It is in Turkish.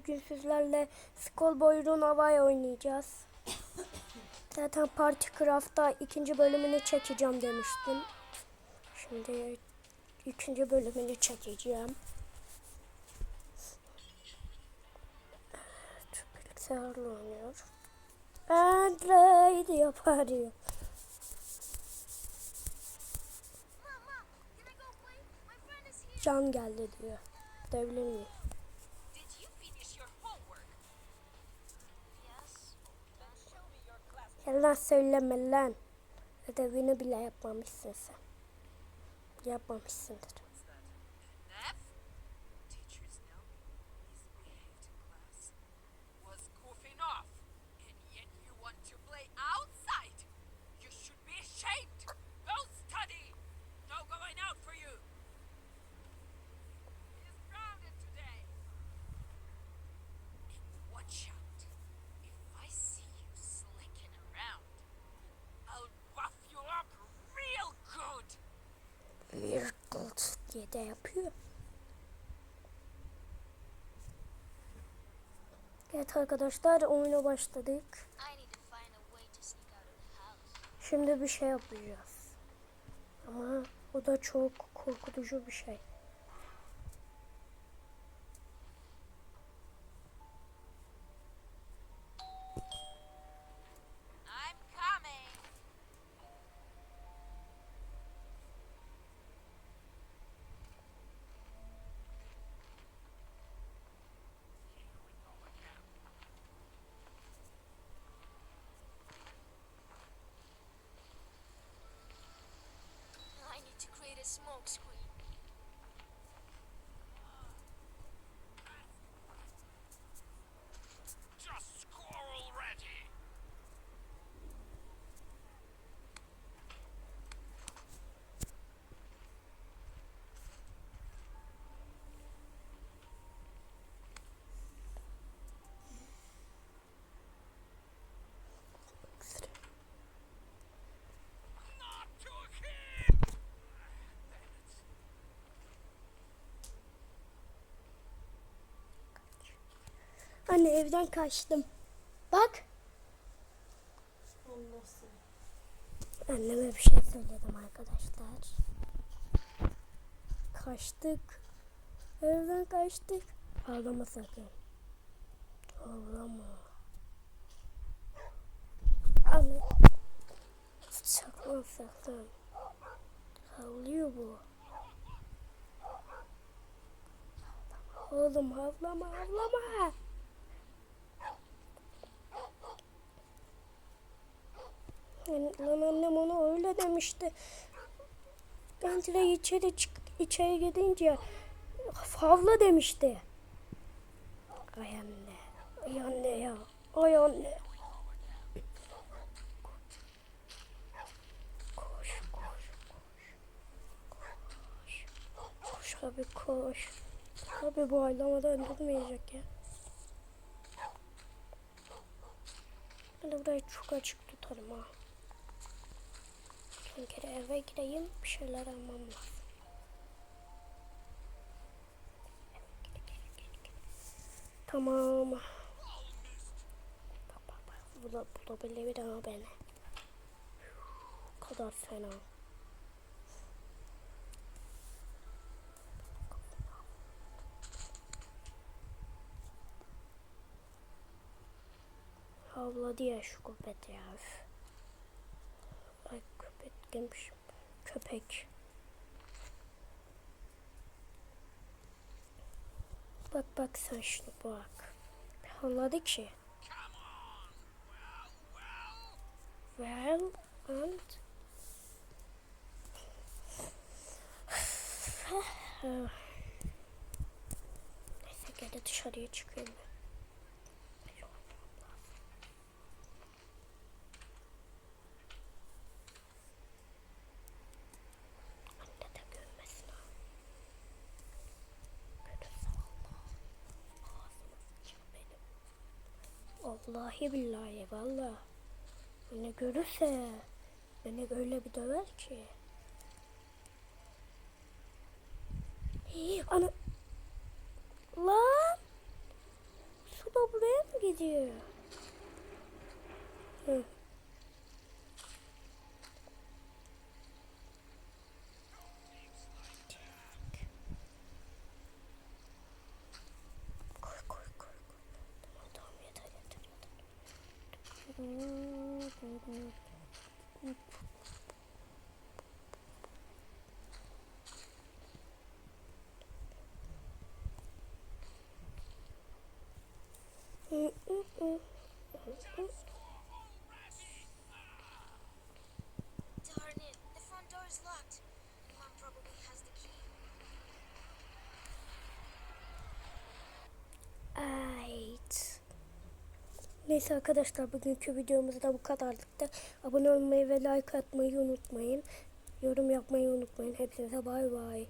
Bugün sizlerle Skull Boy'un Havai oynayacağız. Zaten Party Craft'ta ikinci bölümünü çekeceğim demiştim. Şimdi ikinci bölümünü çekeceğim. Evet, bilgisayarla oynuyor. Android yapar diyor. Mom, Mom, can I go play? Yalan söyleme lan. Ödevini bile yapmamışsın sen. Yapmamışsındır. De yapıyor. Evet arkadaşlar oyuna başladık. Şimdi bir şey yapacağız. Ama o da çok korkutucu bir şey. Anne evden kaçtım. Bak. Anneme bir şey söyledim arkadaşlar. Kaçtık. Evden kaçtık. Ağlama sakın. Ağlama. Anne. Saklan saklan. Ağlıyor bu. Oğlum havlama havlama. Yani lan annem ona öyle demişti. Ben direkt içeri çık içeri gidince havla demişti. Ay anne. Ay anne ya. Ay anne. Koş koş koş. Koş. Koş abi koş. Abi bu aylamadan durmayacak ya. Ben de burayı çok açık tutarım ha. Bir kere eve gireyim bir şeyler almam lazım. Tamam. Bak bak bak. Bula, bulabilir ama beni. O kadar fena. Havladı ya şu köpek ya. Ay köpek demiş. Köpek. Bak bak sen şunu bak. Havladı ki. Well and Neyse gel dışarıya çıkayım ben. Anne de görmesin ha. Görürse vallahi ağzıma sıçar benim. Vallahi billahi valla. Beni görürse beni öyle bir döver ki. Hii, ana. Lan. gidiyor. Hı. Neyse arkadaşlar bugünkü videomuz da bu kadarlıktı. Abone olmayı ve like atmayı unutmayın. Yorum yapmayı unutmayın. Hepinize bay bay.